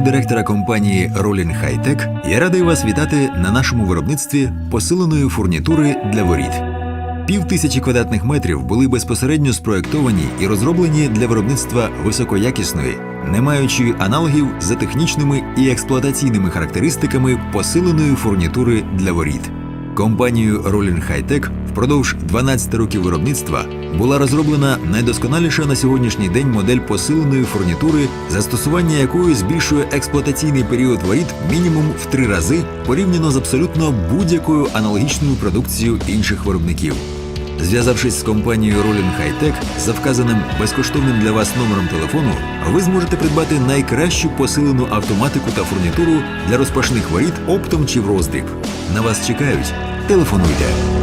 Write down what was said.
директора компанії Rolling High Tech, я радий вас вітати на нашому виробництві посиленої фурнітури для воріт. Пів тисячі квадратних метрів були безпосередньо спроектовані і розроблені для виробництва високоякісної, не маючи аналогів за технічними і експлуатаційними характеристиками посиленої фурнітури для воріт. Компанією Rolling High Tech впродовж 12 років виробництва була розроблена найдосконаліша на сьогоднішній день модель посиленої фурнітури, застосування якої збільшує експлуатаційний період воріт мінімум в три рази порівняно з абсолютно будь-якою аналогічною продукцією інших виробників. Зв'язавшись з компанією Rolling High Tech за вказаним безкоштовним для вас номером телефону, ви зможете придбати найкращу посилену автоматику та фурнітуру для розпашних воріт оптом чи в роздріб. На вас чекають. Телефонуйте.